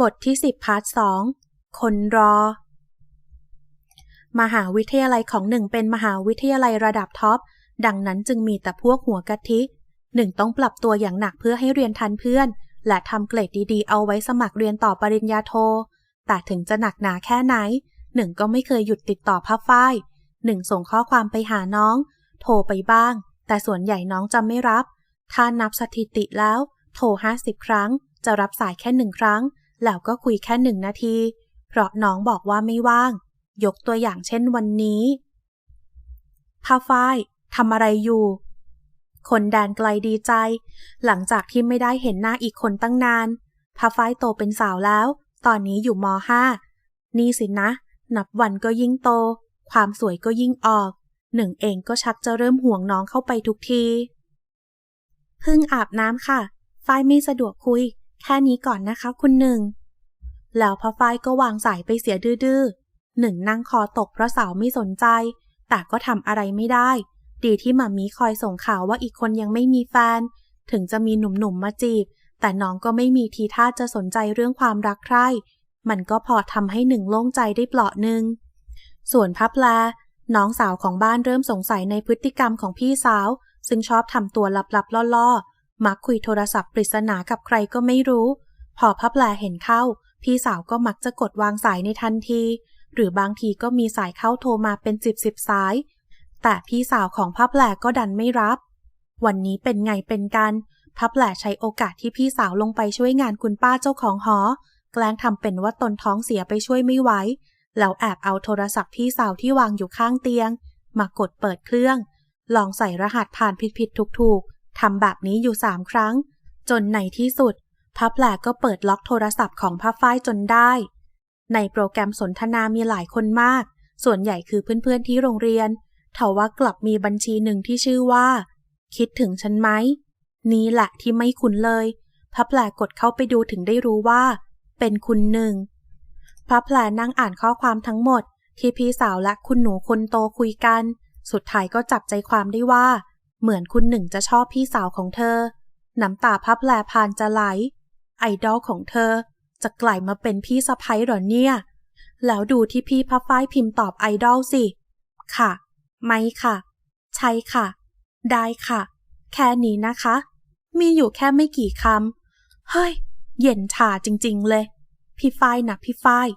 บทที่ 10 พาร์ทสองคนรอ มหาวิทยาลัยของหนึ่งเป็นมหาวิทยาลัยระดับท็อป ดังนั้นจึงมีแต่พวกหัวกะทิหนึ่งต้องปรับตัวอย่างหนักเพื่อให้เรียนทันเพื่อน และทำเกรดดีๆ เอาไว้สมัครเรียนต่อปริญญาโท แต่ถึงจะหนักหนาแค่ไหน หนึ่งก็ไม่เคยหยุดติดต่อพับฝ้ายหนึ่งส่งข้อความไปหาน้อง โทรไปบ้าง แต่ส่วนใหญ่น้องจะไม่รับ ถ้านับสถิติแล้ว โทรห้าสิบครั้ง จะรับสายแค่หนึ่งครั้ง แล้วก็คุยแค่หนึ่งนาที เพราะน้องบอกว่าไม่ว่าง ยกตัวอย่างเช่นวันนี้พาฝ้ายทำอะไรอยู่ คนแดนไกลดีใจ หลังจากที่ไม่ได้เห็นหน้าอีกคนตั้งนานพาฝ้ายโตเป็นสาวแล้ว ตอนนี้อยู่มห้านี่สินะ นับวันก็ยิ่งโต ความสวยก็ยิ่งออก หนึ่งเองก็ชักจะเริ่มห่วงน้องเข้าไปทุกที เพิ่งอาบน้ำค่ะ ฝ้ายไม่สะดวกคุย แค่นี้ก่อนนะคะคุณหนึ่ง แล้วพอฝ้ายก็วางสายไปเสียดื้อหนึ่งนั่งคอตกเพราะสาวไม่สนใจ แต่ก็ทำอะไรไม่ได้ ดีที่หมามีคอยส่งข่าวว่าอีกคนยังไม่มีแฟน ถึงจะมีหนุ่มๆมาจีบ แต่น้องก็ไม่มีทีท่าจะสนใจเรื่องความรักใคร่ มันก็พอทำให้หนึ่งโล่งใจได้เปลาะหนึ่ง ส่วนพับแลน้องสาวของบ้านเริ่มสงสัยในพฤติกรรมของพี่สาว ซึ่งชอบทำตัวลับๆล่อๆ มักคุยโทรศัพท์ปริศนากับใครก็ไม่รู้ พอพับแลเห็นเข้า พี่สาวก็มักจะกดวางสายในทันที หรือบางทีก็มีสายเข้าโทรมาเป็นสิบสิบสาย แต่พี่สาวของพับแลก็ดันไม่รับ วันนี้เป็นไงเป็นกันพับแหลใช้โอกาสที่พี่สาวลงไปช่วยงานคุณป้าเจ้าของหอ แกล้งทำเป็นว่าตนท้องเสียไปช่วยไม่ไหว แล้วแอบเอาโทรศัพท์พี่สาวที่วางอยู่ข้างเตียง มากดเปิดเครื่อง ลองใส่รหัสผ่านผิดๆถูกๆ ทำแบบนี้อยู่สามครั้ง จนในที่สุดพับแหลก็เปิดล็อกโทรศัพท์ของพับฝ้ายจนได้ ในโปรแกรมสนทนามีหลายคนมาก ส่วนใหญ่คือเพื่อนๆที่โรงเรียนเทว่ากลับมีบัญชีหนึ่งที่ชื่อว่า คิดถึงฉันไหม นี่แหละที่ไม่คุ้นเลยพับแผลกดเข้าไปดูถึงได้รู้ว่า เป็นคุณหนึ่งพับแผลนั่งอ่านข้อความทั้งหมด ที่พี่สาวและคุณหนูคนโตคุยกัน สุดท้ายก็จับใจความได้ว่า เหมือนคุณหนึ่งจะชอบพี่สาวของเธอ น้ำตาพับแผลพานจะไหล ไอดอลของเธอ จะกลายมาเป็นพี่สะพ้ยหรอเนี่ย แล้วดูที่พี่พับฝ้ายพิมพ์ตอบไอดอลสิ ค่ะ ไม่ค่ะ ใช่ค่ะ ได้ค่ะ แค่นี้นะคะ มีอยู่แค่ไม่กี่คำ เฮ้ย เย็นชาจริงๆเลย พี่ฝ้ายนะพี่ฝ้าย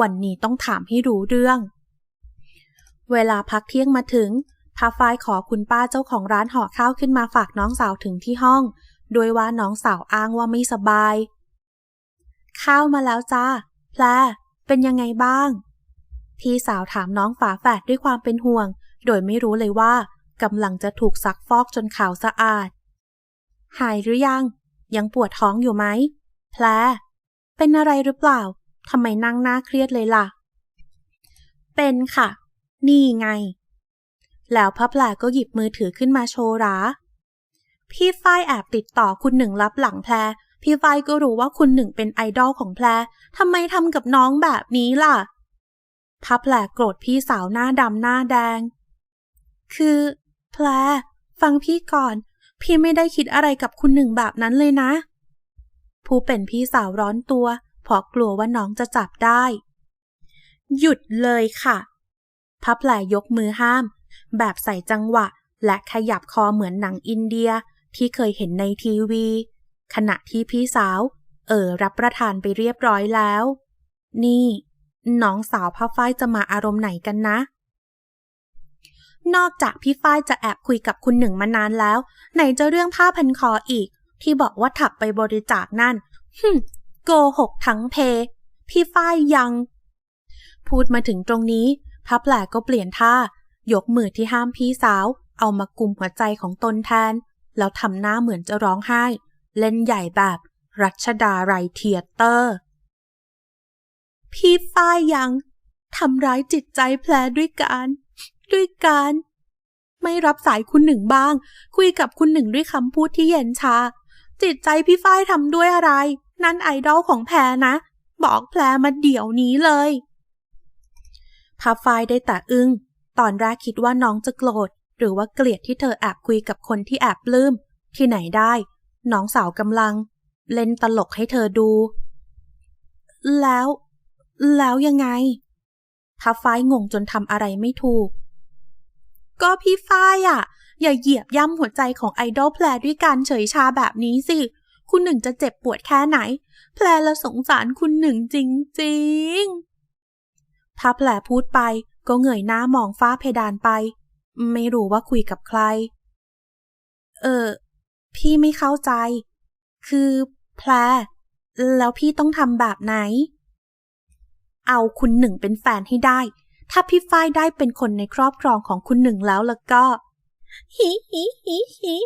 วันนี้ต้องถามให้รู้เรื่อง เวลาพักเที่ยงมาถึง พาฝ้ายขอคุณป้าเจ้าของร้านห่อข้าวขึ้นมาฝากน้องสาวถึงที่ห้อง โดยว่าน้องสาวอ้างว่าไม่สบาย ข้าวมาแล้วจ้าแพรเป็นยังไงบ้าง พี่สาวถามน้องฝาแฝดด้วยความเป็นห่วง โดยไม่รู้เลยว่ากำลังจะถูกซักฟอกจนขาวสะอาด หายหรือยัง ยังปวดท้องอยู่ไหมแพลเป็นอะไรหรือเปล่าทำไมนั่งหน้าเครียดเลยล่ะ เป็นค่ะ นี่ไง แล้วพระแพลก็หยิบมือถือขึ้นมาโชว์ราพี่ฝ้ายแอบติดต่อคุณหนึ่งรับหลังแพลพี่ฝ้ายก็รู้ว่าคุณหนึ่งเป็นไอดอลของแพลทำไมทำกับน้องแบบนี้ล่ะพับแผลโกรธพี่สาวหน้าดำหน้าแดง คือแพลฟังพี่ก่อน พี่ไม่ได้คิดอะไรกับคุณหนึ่งแบบนั้นเลยนะ ผู้เป็นพี่สาวร้อนตัวเพราะกลัวว่าน้องจะจับได้ หยุดเลยค่ะพับแผลยกมือห้าม แบบใส่จังหวะ และขยับคอเหมือนหนังอินเดียที่เคยเห็นในทีวี ขณะที่พี่สาว เออรับประทานไปเรียบร้อยแล้ว นี่ น้องสาวพ่อฝ้ายจะมาอารมณ์ไหนกันนะ นอกจากพี่ฝ้ายจะแอบคุยกับคุณหนึ่งมานานแล้ว ไหนจะเรื่องผ้าพันคออีก ที่บอกว่าถักไปบริจาคนั่นฮึโกหกทั้งเพ พี่ฝ้ายยัง พูดมาถึงตรงนี้พับแหลก็เปลี่ยนท่า ยกมือที่ห้ามพี่สาว เอามากุมหัวใจของตนแทน แล้วทำหน้าเหมือนจะร้องไห้ เล่นใหญ่แบบ รัชดาไรเทียเตอร์ พี่ฝ้ายยังทำร้ายจิตใจแพรด้วยการด้วยการไม่รับสายคุณหนึ่งบ้าง คุยกับคุณหนึ่งด้วยคำพูดที่เย็นชา จิตใจพี่ฝ้ายทำด้วยอะไร นั่นไอดอลของแพรนะ บอกแพรมาเดี๋ยวนี้เลยพับฝ้ายได้แต่อึง้ง ตอนแรกคิดว่าน้องจะโกรธ หรือว่าเกลียดที่เธอแอบคุยกับคนที่แอบปลื้ม ที่ไหนได้ น้องสาวกำลัง เล่นตลกให้เธอดู แล้ว แล้วยังไงพับฝ้ายงงจนทำอะไรไม่ถูก ก็พี่ฝ้ายอะ อย่าเหยียบย่ำหัวใจของไอดอลแพรด้วยการเฉยชาแบบนี้สิ คุณหนึ่งจะเจ็บปวดแค่ไหน แพรละสงสารคุณหนึ่งจริงๆพาแพรพูดไป ก็เงยหน้ามองฟ้าเพดานไป ไม่รู้ว่าคุยกับใคร เออ พี่ไม่เข้าใจ คือแพรแล้วพี่ต้องทำแบบไหน เอาคุณหนึ่งเป็นแฟนให้ได้ ถ้าพี่ฝ้ายได้เป็นคนในครอบครองของคุณหนึ่งแล้วแล้วก็ฮิฮิฮิฮิ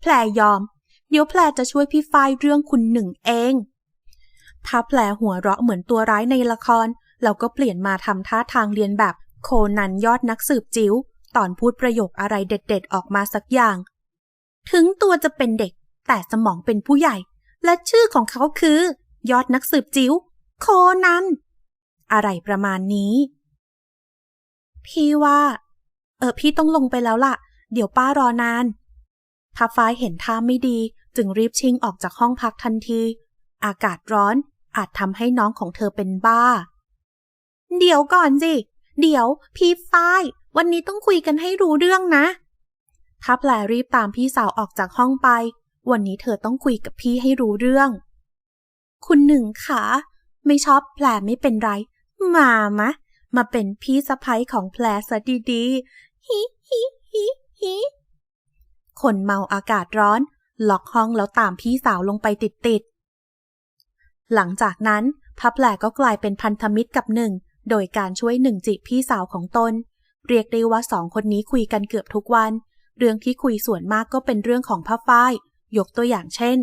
แพรยอม เดี๋ยวแพรจะช่วยพี่ฝ้ายเรื่องคุณหนึ่งเองพาแพรหัวเราะเหมือนตัวร้ายในละครแล้วก็เปลี่ยนมาทำท่าทางเรียนแบบ โคนันยอดนักสืบจิ๋วตอนพูดประโยคอะไรเด็ดๆ ออกมาสักอย่าง ถึงตัวจะเป็นเด็ก แต่สมองเป็นผู้ใหญ่ และชื่อของเขาคือ ยอดนักสืบจิ๋วโคนัน อะไรประมาณนี้ พี่ว่า เออพี่ต้องลงไปแล้วล่ะ เดี๋ยวป้ารอนานทับฟ้ายเห็นท่าไม่ดี จึงรีบชิงออกจากห้องพักทันที อากาศร้อนอาจทำให้น้องของเธอเป็นบ้า เดี๋ยวก่อนสิ เดี๋ยวพี่ฝ้าย วันนี้ต้องคุยกันให้รู้เรื่องนะทับแลรีบตามพี่สาวออกจากห้องไป วันนี้เธอต้องคุยกับพี่ให้รู้เรื่อง คุณหนึ่งขาไม่ชอบแผลไม่เป็นไร มามะ มาเป็นพี่สะพ้ยของแผลซะดีๆฮิฮิฮิฮิคนเมาอากาศร้อน ล็อกห้องแล้วตามพี่สาวลงไปติดๆหลังจากนั้นพับแหลก็กลายเป็นพันธมิตรกับหนึ่ง โดยการช่วยหนึ่งจีบพี่สาวของตน เรียกได้ว่าสองคนนี้คุยกันเกือบทุกวัน เรื่องที่คุยส่วนมากก็เป็นเรื่องของพับฝ้าย ยกตัวอย่างเช่น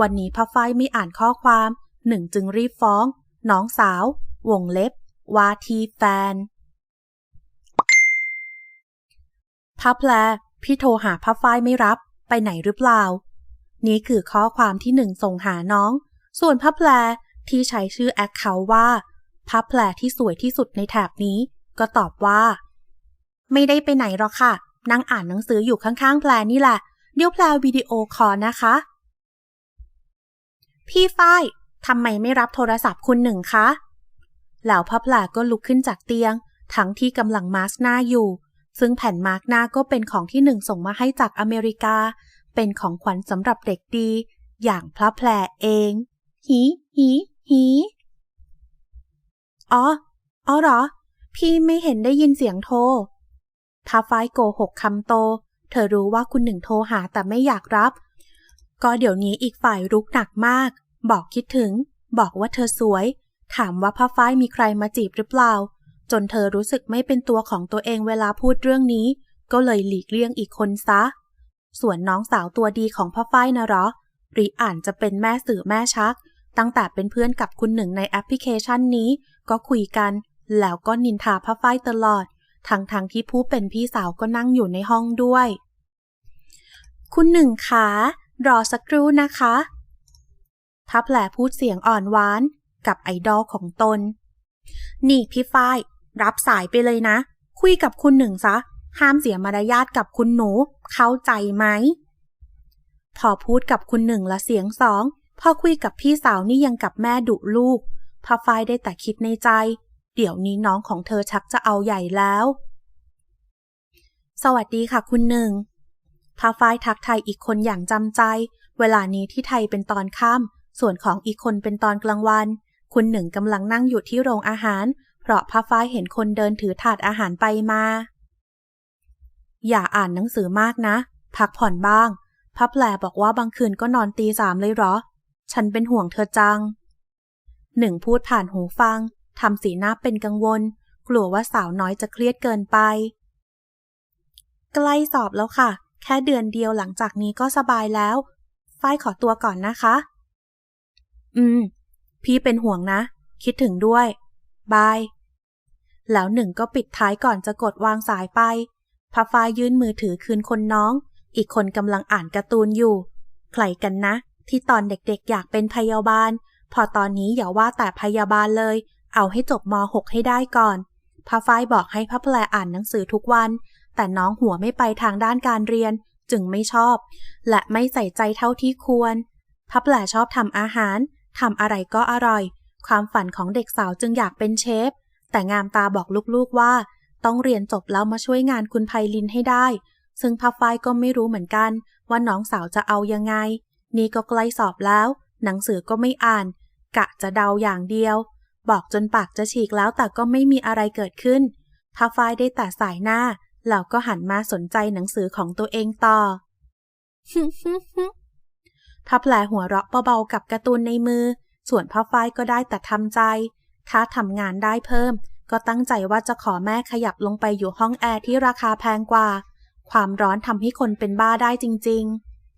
วันนี้พับฝ้ายไม่อ่านข้อความหนึ่งจึงรีบฟ้อง น้องสาว วงเล็บ วาทีแฟนพับแลพี่โทรหาพับฝ้ายไม่รับ ไปไหนหรือเปล่า นี่คือข้อความที่หนึ่งส่งหาน้อง ส่วนพับแพลที่ใช้ชื่อแอคเคาท์ว่า พับแพลที่สวยที่สุดในแถบนี้ ก็ตอบว่า ไม่ได้ไปไหนหรอกค่ะ นั่งอ่านหนังสืออยู่ข้างๆแพลนี่แหละ เดี๋ยวแพลวิดีโอคอลนะคะ พี่ฝ้ายทำไมไม่รับโทรศัพท์คุณหนึ่งคะแล้วพับแพลก็ลุกขึ้นจากเตียง ทั้งที่กำลังมาสหน้าอยู่ ซึ่งแผ่นมาร์กหน้าก็เป็นของที่หนึ่งส่งมาให้จากอเมริกา เป็นของขวัญสำหรับเด็กดี อย่างพระแพรเองฮีฮีฮี อ๋อ อ๋อเหรอ พี่ไม่เห็นได้ยินเสียงโทรทาฟ้ายโกหกคำโต เธอรู้ว่าคุณหนึ่งโทรหาแต่ไม่อยากรับ ก็เดี๋ยวนี้อีกฝ่ายรุกหนักมาก บอกคิดถึง บอกว่าเธอสวย ถามว่าพระฝ้ายมีใครมาจีบหรือเปล่า จนเธอรู้สึกไม่เป็นตัวของตัวเองเวลาพูดเรื่องนี้ ก็เลยหลีกเลี่ยงอีกคนซะ ส่วนน้องสาวตัวดีของพ่อฝ้ายนะหรอริอ่านจะเป็นแม่สื่อแม่ชัก ตั้งแต่เป็นเพื่อนกับคุณหนึ่งในแอปพลิเคชันนี้ ก็คุยกัน แล้วก็นินทาพ่อฝ้ายตลอด ทั้งทที่ผู้เป็นพี่สาวก็นั่งอยู่ในห้องด้วย คุณหนึ่งขารอสักครู่นะคะพับแผลพูดเสียงอ่อนหวานกับไอดอลของตน นี่พี่ฝ้าย รับสายไปเลยนะ คุยกับคุณหนึ่งซะ ห้ามเสียมารยาทกับคุณหนู เข้าใจไหม พอพูดกับคุณหนึ่งละเสียงสอง พอคุยกับพี่สาวนี่ยังกับแม่ดุลูก พอฝ้ายได้แต่คิดในใจ เดี๋ยวนี้น้องของเธอชักจะเอาใหญ่แล้ว สวัสดีค่ะคุณหนึ่งพาฝ้ายทักไทยอีกคนอย่างจำใจ เวลานี้ที่ไทยเป็นตอนค่ำส่วนของอีกคนเป็นตอนกลางวัน คุณหนึ่งกำลังนั่งอยู่ที่โรงอาหาร เพราะพระฝ้ายเห็นคนเดินถือถาดอาหารไปมา อย่าอ่านหนังสือมากนะ พักผ่อนบ้างพระแปลบอกว่าบางคืนก็นอนตีสามเลยหรอ ฉันเป็นห่วงเธอจัง หนึ่งพูดผ่านหูฟังทำสีหน้าเป็นกังวล กลัวว่าสาวน้อยจะเครียดเกินไป ใกล้สอบแล้วค่ะ แค่เดือนเดียวหลังจากนี้ก็สบายแล้ว ฝ้ายขอตัวก่อนนะคะ อืม พี่เป็นห่วงนะ คิดถึงด้วย บาย แล้วหนึ่งก็ปิดท้ายก่อนจะกดวางสายไปพาฟ้ายื่นมือถือคืนคนน้อง อีกคนกำลังอ่านการ์ตูนอยู่ ใครกันนะ ที่ตอนเด็กๆอยากเป็นพยาบาล พอตอนนี้อย่าว่าแต่พยาบาลเลย เอาให้จบม .6 ให้ได้ก่อนพาฟ้ายบอกให้พับแปลอ่านหนังสือทุกวัน แต่น้องหัวไม่ไปทางด้านการเรียน จึงไม่ชอบ และไม่ใส่ใจเท่าที่ควรพับแปลชอบทำอาหารทำอะไรก็อร่อย ความฝันของเด็กสาวจึงอยากเป็นเชฟ แต่งามตาบอกลูกๆว่า ต้องเรียนจบแล้วมาช่วยงานคุณไพลินให้ได้ ซึ่งพับไฟก็ไม่รู้เหมือนกัน ว่าน้องสาวจะเอายังไง นี่ก็ใกล้สอบแล้ว หนังสือก็ไม่อ่าน กะจะเดาอย่างเดียว บอกจนปากจะฉีกแล้วแต่ก็ไม่มีอะไรเกิดขึ้นพับไฟได้แต่สายหน้าแล้วก็หันมาสนใจหนังสือของตัวเองต่อพับแผลหัวเราะเบาๆกับการ์ตูนในมือ ส่วนพ่อฝ้ายก็ได้แต่ทำใจ ถ้าทำงานได้เพิ่ม ก็ตั้งใจว่าจะขอแม่ขยับลงไปอยู่ห้องแอร์ที่ราคาแพงกว่า ความร้อนทำให้คนเป็นบ้าได้จริง ๆ